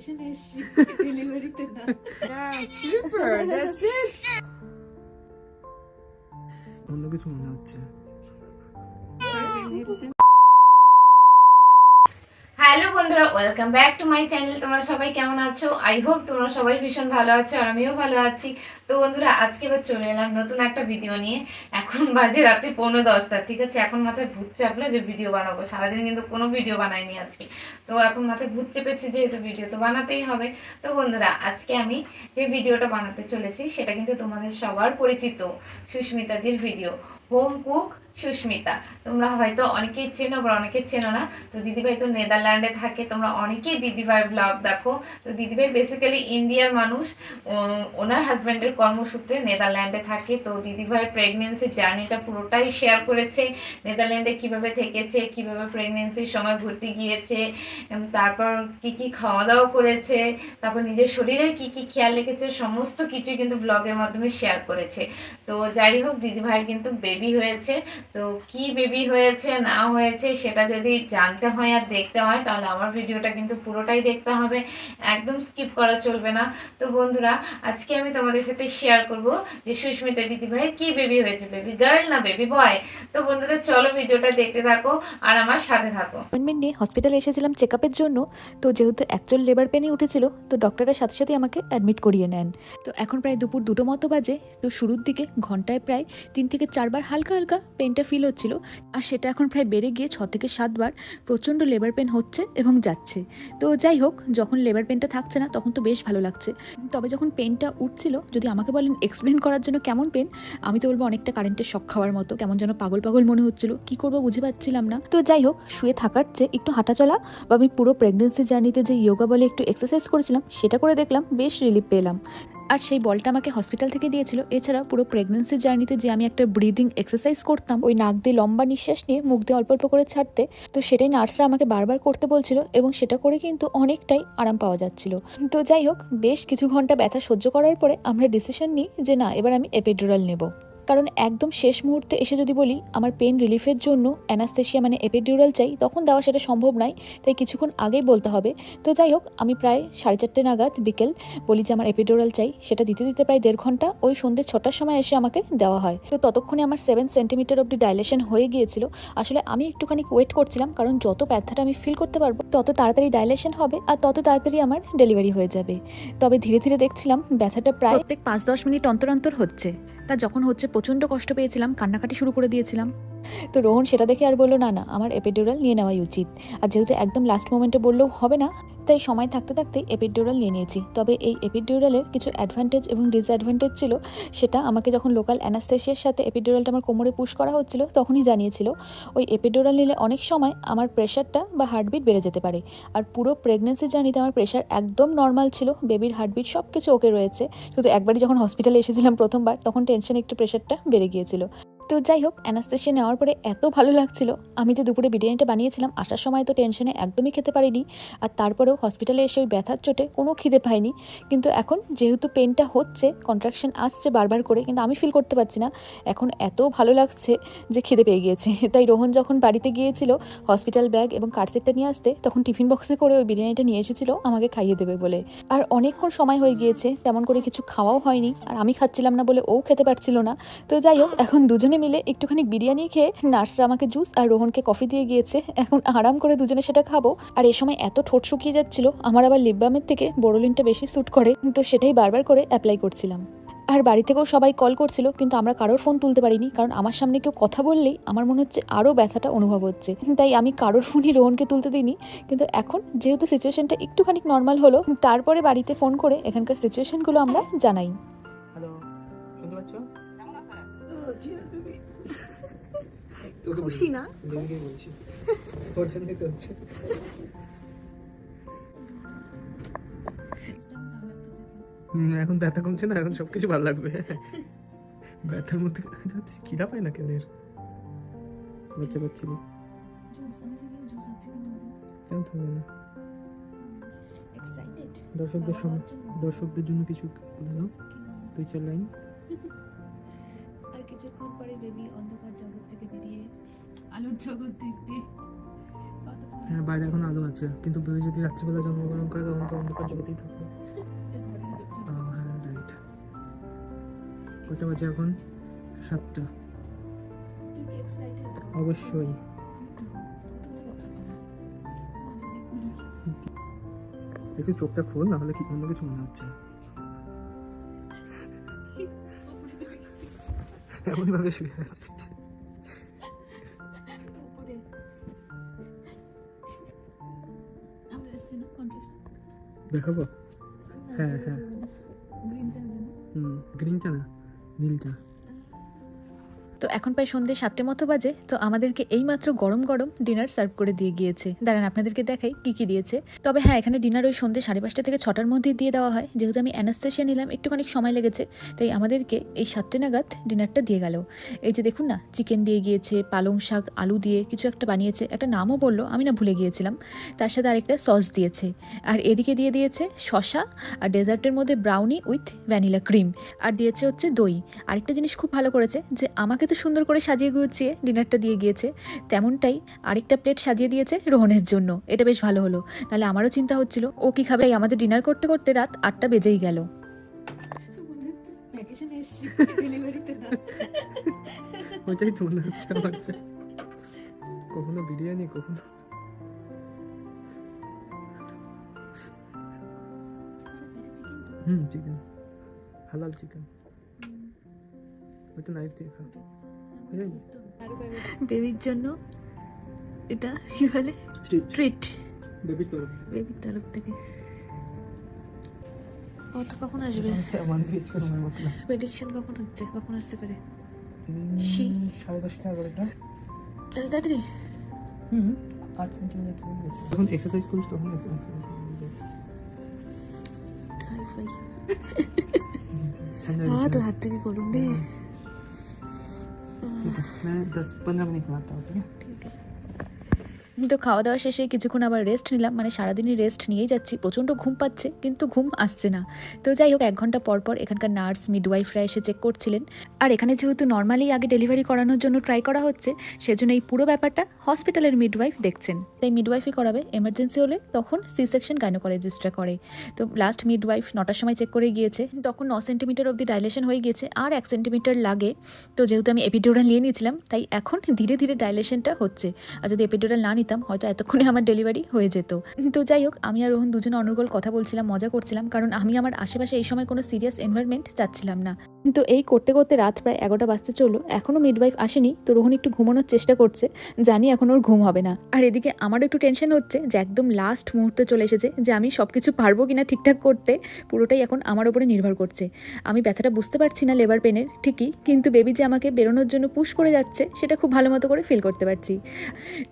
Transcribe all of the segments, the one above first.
ভ্যাকেশনে এসেছি ডেলিভারিতে না Yeah, super. That's it. অন্য কিছু মনে হচ্ছে হ্যালো বন্ধুরা welcome back to my channel তোমরা সবাই কেমন আছো? আই হোপ তোমরা সবাই ভীষণ ভালো আছো আর আমিও ভালো আছি। তো বন্ধুরা, আজকে এবার চলে এলাম নতুন একটা ভিডিও নিয়ে। এখন বাজে রাত্রি পৌনে দশটা, ঠিক আছে? এখন মাথায় ভূত চাপলো যে ভিডিও বানাবো। সারাদিন কিন্তু কোনো ভিডিও বানাইনি আজকে। তো এখন মাথায় ভূত চেপেছি যেহেতু ভিডিও তো বানাতেই হবে। তো বন্ধুরা, আজকে আমি যে ভিডিওটা বানাতে চলেছি, সেটা কিন্তু তোমাদের সবার পরিচিত সুস্মিতাদির ভিডিও হোম কুক সুস্মিতা, তোমরা হয়তো অনেকেই চেনো বা অনেকে চেনো না। তো দিদিভাই তো নেদারল্যান্ডে থাকে, তোমরা অনেকেই দিদিভাই ব্লগ দেখো। তো দিদিভাই বেসিক্যালি ইন্ডিয়ার মানুষ। ওনার হাজব্যান্ডের কর্মসূত্রে নেদারল্যান্ডে থাকে। তো দিদিভাই প্রেগনেন্সির জার্নিটা পুরোটাই শেয়ার করেছে। নেদারল্যান্ডে কীভাবে থেকেছে, কীভাবে প্রেগনেন্সির সময় ঘুরতে গিয়েছে তারপর কি কি খাওয়া দাওয়া করেছে, তারপর নিজের শরীরের কি কি খেয়াল রেখেছে, সমস্ত কিছুই কিন্তু ব্লগের মাধ্যমে শেয়ার করেছে। তো যাই হোক দিদিভাইয়ের কিন্তু বেবি হয়েছে। তো কি বেবি হয়েছে, না হয়েছে, সেটা যদি জানতে হয় আর দেখতে হয়, তাহলে আমার ভিডিওটা কিন্তু পুরোটাই দেখতে হবে। একদম স্কিপ করা চলবে না। তো বন্ধুরা, আজকে আমি তোমাদের সাথে শেয়ার করব যে সুস্মিতা দিদিভাইয়ের কি বেবি হয়েছে, বেবি গার্ল না বেবি বয় তো বন্ধুরা, চলো ভিডিওটা দেখতে থাকো আর আমার সাথে থাকো। অ্যাপয়েন্টমেন্ট নিয়ে হসপিটালে এসেছিলাম চেক আপের জন্য। তো যেহেতু অ্যাকচুয়াল লেবার পেনই উঠেছিল, তো ডক্টরের সাথে সাথে আমাকে অ্যাডমিট করিয়ে নেন। তো এখন প্রায় দুপুর দুটো মতো বাজে। তো শুরুর দিকে ঘন্টায় প্রায় তিন থেকে চারবার হালকা হালকা পেনটা ফিল হচ্ছিল। আর সেটা এখন প্রায় বেড়ে গিয়ে ছ থেকে সাতবার প্রচণ্ড লেবার পেন হচ্ছে এবং যাচ্ছে। তো যাই হোক, যখন লেবার পেনটা থাকছে না, তখন তো বেশ ভালো লাগছে। তবে যখন পেনটা উঠছিল, যদি আমাকে বলেন এক্সপ্লেন করার জন্য কেমন পেন আমি তো বলব অনেকটা কারেন্টের শখ খাওয়ার মতো, কেমন যেন পাগল পাগল মনে হচ্ছিল। কি করব বুঝে পাচ্ছিলাম না। তো যাই হোক, শুয়ে থাকার চেয়ে একটু হাঁটাচলা বা আমি পুরো প্রেগনেন্সি জার্নিতে যে ইয়োগা বলে একটু এক্সারসাইজ করেছিলাম, সেটা করে দেখলাম, বেশ রিলিফ পেলাম। আর সেই বলটা আমাকে হসপিটাল থেকে দিয়েছিল। এছাড়া পুরো প্রেগনেন্সি জার্নিতে যে আমি একটা ব্রিদিং এক্সারসাইজ করতাম, ওই নাক দিয়ে লম্বা নিঃশ্বাস নিয়ে মুখ দিয়ে অল্প অল্প করে ছাড়তে, তো সেটাই নার্সরা আমাকে বারবার করতে বলছিল এবং সেটা করে কিন্তু অনেকটাই আরাম পাওয়া যাচ্ছিল। তো যাই হোক, বেশ কিছু ঘণ্টা ব্যথা সহ্য করার পরে আমরা ডিসিশন নিই যে না, এবার আমি এপিডুরাল নেব। কারণ একদম শেষ মুহূর্তে এসে যদি বলি, আমার পেন রিলিফের জন্য অ্যানাস্থেশিয়া মানে এপিডিউরাল চাই, তখন দেওয়া সেটা সম্ভব নয়, তাই কিছুক্ষণ আগেই বলতে হবে। তো যাই হোক, আমি প্রায় সাড়ে চারটে নাগাদ বিকেল বলি যে, আমার এপিডিউরাল চাই, সেটা দিতে দিতে প্রায় দেড় ঘণ্টা, ওই সন্ধ্যে ছটার সময় এসে আমাকে দেওয়া হয়। তো ততক্ষণে আমার সেভেন সেন্টিমিটার অব্দি ডাইলেশন হয়ে গিয়েছিল। আসলে আমি একটুখানি ওয়েট করছিলাম, কারণ যত ব্যথাটা আমি ফিল করতে পারব, তত তাড়াতাড়ি ডাইলেশন হবে আর তত তাড়াতাড়ি আমার ডেলিভারি হয়ে যাবে। তবে ধীরে ধীরে দেখছিলাম ব্যথাটা প্রায় প্রত্যেক পাঁচ দশ মিনিট অন্তর অন্তর হচ্ছে। তা যখন হচ্ছে প্রচণ্ড কষ্ট পেয়েছিলাম কান্নাকাটি শুরু করে দিয়েছিলাম। তো রোহন সেটা দেখে আর বলল, না না, আমার এপিডিউরাল নিয়ে নেওয়াই উচিত। আর যেহেতু একদম লাস্ট মোমেন্টে বললেও হবে না, তাই সময় থাকতে থাকতেই এপিডিউরাল নিয়ে নিয়েছি। তবে এই এপিডিউরালের কিছু অ্যাডভান্টেজ এবং ডিসঅ্যাডভান্টেজ ছিল, সেটা আমাকে যখন লোকাল অ্যানাস্থেশিয়ার সাথে এপিডিউরালটা আমার কোমরে পুশ করা হচ্ছিল, তখনই জানিয়েছিল, ওই এপিডিউরাল নিলে অনেক সময় আমার প্রেশারটা বা হার্টবিট বেড়ে যেতে পারে। আর পুরো প্রেগনেন্সি জার্নিতে আমার প্রেশার একদম নর্মাল ছিল বেবির হার্টবিট সব কিছু ওকে রয়েছে। শুধু একবারই যখন হসপিটালে এসেছিলাম প্রথমবার, তখন টেনশনে একটু প্রেশারটা বেড়ে গিয়েছিল। তো যাই হোক অ্যানাস্থেশিয়া নেওয়ার পরে এত ভালো লাগছিল। আমি যে দুপুরে বিরিয়ানিটা বানিয়েছিলাম, আসার সময় তো টেনশনে একদমই খেতে পারিনি। আর তারপরেও হসপিটালে এসে ওই ব্যথার চোটে কোনো খিদে পাইনি। কিন্তু এখন যেহেতু পেনটা হচ্ছে কন্ট্রাকশন আসছে বারবার করে, কিন্তু আমি ফিল করতে পারছি না। এখন এত ভালো লাগছে যে খিদে পেয়ে গিয়েছে। তাই রোহন যখন বাড়িতে গিয়েছিল হসপিটাল ব্যাগ এবং কার্ডসেটটা নিয়ে আসতে, তখন টিফিন বক্সে করে ওই বিরিয়ানিটা নিয়ে এসেছিল, আমাকে খাইয়ে দেবে বলে। আর অনেকক্ষণ সময় হয়ে গিয়েছে, তেমন করে কিছু খাওয়াও হয়নি। আর আমি খাচ্ছিলাম না বলে ও খেতে পারছিল না। তো যাই হোক, এখন দুজনে মিলে একটুখানি বিরিয়ানি খেয়ে নার্সরা আমাকে জুস আর রোহনকে কফি দিয়ে গিয়েছে। এখন আরাম করে দুজনে সেটা খাব। আর এ সময় এত ঠোঁট শুকিয়ে যাচ্ছিল, আমার আবার লিপবামের থেকে বোরোলিনটা বেশি স্যুট করে। তো সেটাই বারবার করে অ্যাপ্লাই করছিলাম। আর বাড়ি থেকেও সবাই কল করছিল, কিন্তু আমরা কারোর ফোন তুলতে পারিনি, কারণ আমার সামনে কেউ কথা বললেই আমার মনে হচ্ছে আরও ব্যথাটা অনুভব হচ্ছে। তাই আমি কারোর ফোনই রোহনকে তুলতে দিইনি। কিন্তু এখন যেহেতু সিচুয়েশনটা একটুখানি নর্মাল হলো, তারপরে বাড়িতে ফোন করে এখানকার সিচুয়েশনগুলো আমরা জানাই। খুশি না? বলছি। তো হচ্ছে। হুম, এখন ব্যথা কমছে না এখন সবকিছু ভালো লাগবে। ব্যথার মধ্যে খিদা পায় না কেনের বাচ্চা পাচ্ছি না। কেন থাকবে না? দর্শকদের সঙ্গে দর্শকদের জন্য কিছু বলে দাও। দুই চার লাইন। কিছুক্ষণ পরে বেবি অন্ধকার জগৎ থেকে বেরিয়ে আলোর জগৎ দেখবে। হ্যাঁ বাইরে এখন আলো আছে। কিন্তু বেবি যদি রাত্রিবেলা জন্মগ্রহণ করে তখন তো অন্ধকার জগতেই থাকবে। হ্যাঁ রাইট কটা বাজে এখন? সাতটা। অবশ্যই। একটু চোখটা খোল না হলে কি অন্য কিছু মনে হচ্ছে। এমন ভাবে শুয়ে আছিস। দেখাবো? হ্যাঁ হ্যাঁ না? হুম গ্রিনটা না নীলটা। তো এখন প্রায় সন্ধ্যে সাতটে মতো বাজে, তো আমাদেরকে এইমাত্র গরম গরম ডিনার সার্ভ করে দিয়ে গিয়েছে। দাঁড়ান, আপনাদেরকে দেখাই কি কি দিয়েছে। তবে হ্যাঁ এখানে ডিনার ওই সন্ধ্যে সাড়ে পাঁচটা থেকে ছটার মধ্যে দিয়ে দেওয়া হয়। যেহেতু আমি অ্যানাস্তেশিয়া নিলাম, একটুখানি সময় লেগেছে, তাই আমাদেরকে এই সাতটে নাগাদ ডিনারটা দিয়ে গেল। এই যে দেখুন না, চিকেন দিয়ে গিয়েছে, পালং শাক, আলু দিয়ে কিছু একটা বানিয়েছে, একটা নামও বলল, আমি না ভুলে গিয়েছিলাম। তার সাথে আরেকটা সস দিয়েছে। আর এদিকে দিয়ে দিয়েছে শশা আর ডেজার্টের মধ্যে ব্রাউনি উইথ ভ্যানিলা ক্রিম। আর দিয়েছে হচ্ছে দই। আরেকটা জিনিস খুব ভালো করেছে যে আমাকে তো সুন্দর করে সাজিয়ে গুছিয়ে ডিনারটা দিয়ে গিয়েছে, তেমনটাই আরেকটা প্লেট সাজিয়ে দিয়েছে রোহনের জন্য। এটা বেশ ভালো হলো। নাহলে আমারও চিন্তা হচ্ছিল, ও কি খাবে? আমাদের ডিনার করতে করতে রাত আটটা বেজেই গেল। ওইটাই তো মনে হচ্ছে আমার কখনো বিরিয়ানি, কখনো। হুম চিকেন হালাল চিকেন ওইটা নাইফ দিয়ে খাও। যাবে বেবির জন্য এটা কি বলে? ট্রিট বেবির তরফ বেবির তরফ থেকে। ও তো কখন আসবে? প্রেডিকশন কখন হচ্ছে? কখন আসতে পারে? সেই। সাড়ে দশটা এগারোটা। তাড়াতাড়ি। হুম আট সেন্টিমিটার যখন এক্সারসাইজ করিস তখন এক্সারসাইজ হাই ফাই। ঠান্ডা তোর হাত থেকে করুন রে। ठीक है मैं दस पंद्रह मिनट में आता हूँ ठीक है? ঠিক আছে তো খাওয়া দাওয়া শেষে কিছুক্ষণ আবার রেস্ট নিলাম। মানে সারাদিনই রেস্ট নিয়েই যাচ্ছি। প্রচণ্ড ঘুম পাচ্ছে, কিন্তু ঘুম আসছে না। তো যাই হোক, এক ঘণ্টা পর পর এখানকার নার্স মিডওয়াইফরা এসে চেক করছিলেন। আর এখানে যেহেতু নর্মালি আগে ডেলিভারি করানোর জন্য ট্রাই করা হচ্ছে, সেজন্য এই পুরো ব্যাপারটা হসপিটালের মিডওয়াইফ দেখছেন। তাই মিডওয়াইফই করাবে। এমার্জেন্সি হলে তখন সি সেকশন গাইনোকোলজিস্টরা করে। তো লাস্ট মিডওয়াইফ নটার সময় চেক করে গিয়েছে। তখন ন সেন্টিমিটার অবধি ডাইলেশন হয়ে গিয়েছে। আর এক সেন্টিমিটার লাগে। তো যেহেতু আমি এপিডিউরাল নিয়ে নিয়েছিলাম, তাই এখন ধীরে ধীরে ডাইলেশনটা হচ্ছে। আর যদি এপিডিউরাল না নিতাম হয়তো এতক্ষণে আমার ডেলিভারি হয়ে যেত। তো যাই হোক, আমি আর রোহন দুজনে অনর্গল কথা বলছিলাম, মজা করছিলাম, কারণ আমি আমার আশেপাশে এই সময় কোনো সিরিয়াস এনভায়রনমেন্ট চাচ্ছিলাম না। তো এই করতে করতে রাত প্রায় এগারোটা বাজতে চলল, এখনও মিডওয়াইফ আসেনি, তো রোহন একটু ঘুমানোর চেষ্টা করছে, জানি এখন ওর ঘুম হবে না। আর এদিকে আমারও একটু টেনশন হচ্ছে যে একদম লাস্ট মুহূর্তে চলে এসেছে, যে আমি সব কিছু পারব কিনা ঠিকঠাক করতে, পুরোটাই এখন আমার ওপরে নির্ভর করছে। আমি ব্যথাটা বুঝতে পারছি না লেবার পেনের ঠিকই, কিন্তু বেবি যে আমাকে বেরোনোর জন্য পুশ করে যাচ্ছে, সেটা খুব ভালো মতো করে ফিল করতে পারছি।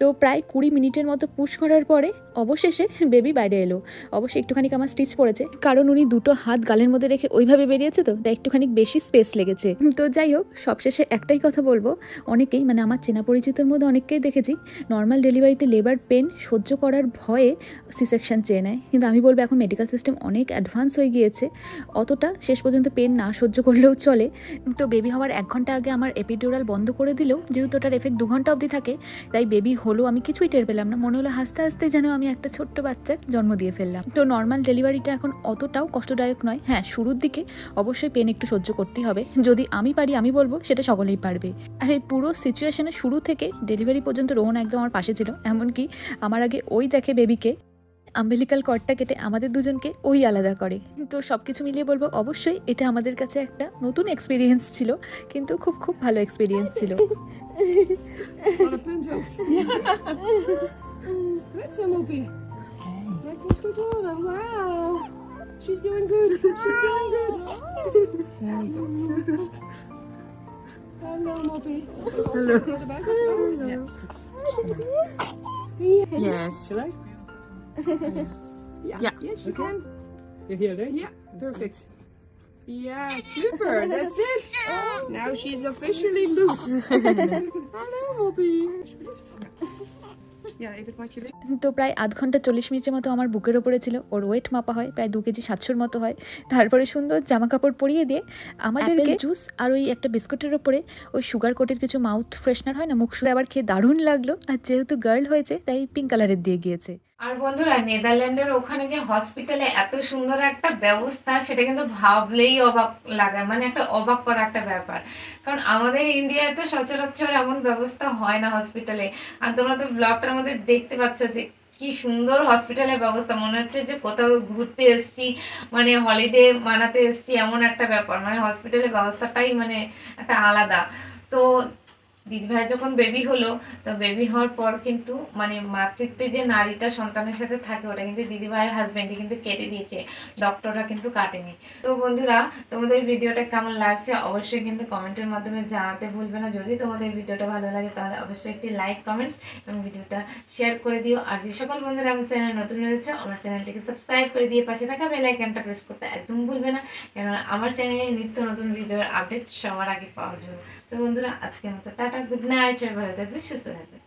তো প্রায় কুড়ি মিনিটের মতো পুশ করার পরে অবশেষে বেবি বাইরে এলো। অবশ্যই একটুখানি আমার স্টিচ পড়েছে। কারণ উনি দুটো হাত গালের মধ্যে রেখে ওইভাবে বেরিয়েছে তো, তাই একটুখানি বেশি স্পেস লেগেছে। তো যাই হোক, সবশেষে একটাই কথা বলব। অনেকেই মানে আমার চেনা পরিচিতর মধ্যে অনেককেই দেখেছি নর্মাল ডেলিভারিতে লেবার পেন সহ্য করার ভয়ে সি সেকশন চেয়ে নেয়। কিন্তু আমি বলব, এখন মেডিকেল সিস্টেম অনেক অ্যাডভান্স হয়ে গিয়েছে। অতটা শেষ পর্যন্ত পেন না সহ্য করলেও চলে। তো বেবি হওয়ার এক ঘণ্টা আগে আমার এপিডিউরাল বন্ধ করে দিলেও, যেহেতু ওটার এফেক্ট দু ঘণ্টা অবধি থাকে, তাই বেবি হলো আমি কিছুই টের পেলাম না। মনে হলো হাসতে হাসতে যেন আমি একটা ছোট্ট বাচ্চার জন্ম দিয়ে ফেললাম। তো নর্মাল ডেলিভারিটা এখন অতটাও কষ্টদায়ক নয়। হ্যাঁ শুরুর দিকে অবশ্যই পেন একটু সহ্য করতেই হবে। যদি আমি পারি, আমি বলব, সেটা সকলেই পারবে। আর এই পুরো সিচুয়েশনে শুরু থেকে ডেলিভারি পর্যন্ত রোহন একদম আমার পাশে ছিল। এমনকি আমার আগে ওই দেখে বেবিকে আম্বেলিকাল কর্ডটা কেটে আমাদের দুজনকে ওই আলাদা করে তো সব কিছু মিলিয়ে বলব অবশ্যই এটা আমাদের কাছে একটা নতুন এক্সপিরিয়েন্স ছিল কিন্তু খুব খুব ভালো এক্সপিরিয়েন্স ছিল Hello, Moby. Hello. Hello. Hello. Yes. Hello. Yes. Ja. Ja. Yes, you can. Yeah, here, right? Yeah, perfect. Yeah, super. That's it. Now she's officially loose. Hallo, Moppie. Yeah, তো প্রায় আধ ঘণ্টা চল্লিশ মিনিটের মতো আমার বুকের ওপরে ছিল। ওর ওয়েট মাপা হয় প্রায় দু কেজি সাতশোর মতো হয়। তারপরে সুন্দর জামা কাপড় পরিয়ে দিয়ে আমাদেরকে জুস আর ওই একটা বিস্কুটের ওপরে ওই সুগার কোটের কিছু মাউথ ফ্রেশনার হয় না মুখ শুয়ে আবার খেয়ে দারুণ লাগল। আর যেহেতু গার্ল হয়েছে তাই পিঙ্ক কালারের দিয়ে গিয়েছে। আর বন্ধুরা নেদারল্যান্ডের ওখানে যে হসপিটালে এত সুন্দর একটা ব্যবস্থা সেটা কিন্তু ভাবলেই অবাক লাগে মানে একটা অবাক করা একটা ব্যাপার। কারণ আমাদের ইন্ডিয়াতে সচরাচর এমন ব্যবস্থা হয় না হসপিটালে আর তোমরা তো ব্লগটার মধ্যে দেখতে পাচ্ছ যে কি সুন্দর হসপিটালের ব্যবস্থা। মনে হচ্ছে যে কোথাও ঘুরতে এসছি মানে হলিডে মানাতে এসছি, এমন একটা ব্যাপার। মানে হসপিটালের ব্যবস্থাটাই মানে একটা আলাদা। তো দিদিভাই যখন বেবি হলো, তো বেবি হওয়ার পর কিন্তু মানে মাতৃত্বে যে নারীটা সন্তানের সাথে থাকে, ওটা কিন্তু দিদিভাইয়ের হাজব্যান্ডে কিন্তু কেটে দিয়েছে ডক্টররা কিন্তু কাটেনি। তো বন্ধুরা, তোমাদের ভিডিওটা কেমন লাগছে অবশ্যই কিন্তু কমেন্টের মাধ্যমে জানাতে ভুলবে না। যদি তোমাদের ভিডিওটা ভালো লাগে, তাহলে অবশ্যই একটি লাইক কমেন্টস এবং ভিডিওটা শেয়ার করে দিও। আর যে সকল বন্ধুরা আমার চ্যানেল নতুন রয়েছে, আমার চ্যানেলটিকে সাবস্ক্রাইব করে দিয়ে পাশে থাকা বেল আইকনটা প্রেস করতে একদম ভুলবে না। কেননা আমার চ্যানেলে নিত্য নতুন ভিডিওর আপডেট সবার আগে পাওয়ার জন্য। তো বন্ধুরা আজকের মতো টাটা গুড নাইট ভালো থাকবে সুস্থ থাকবে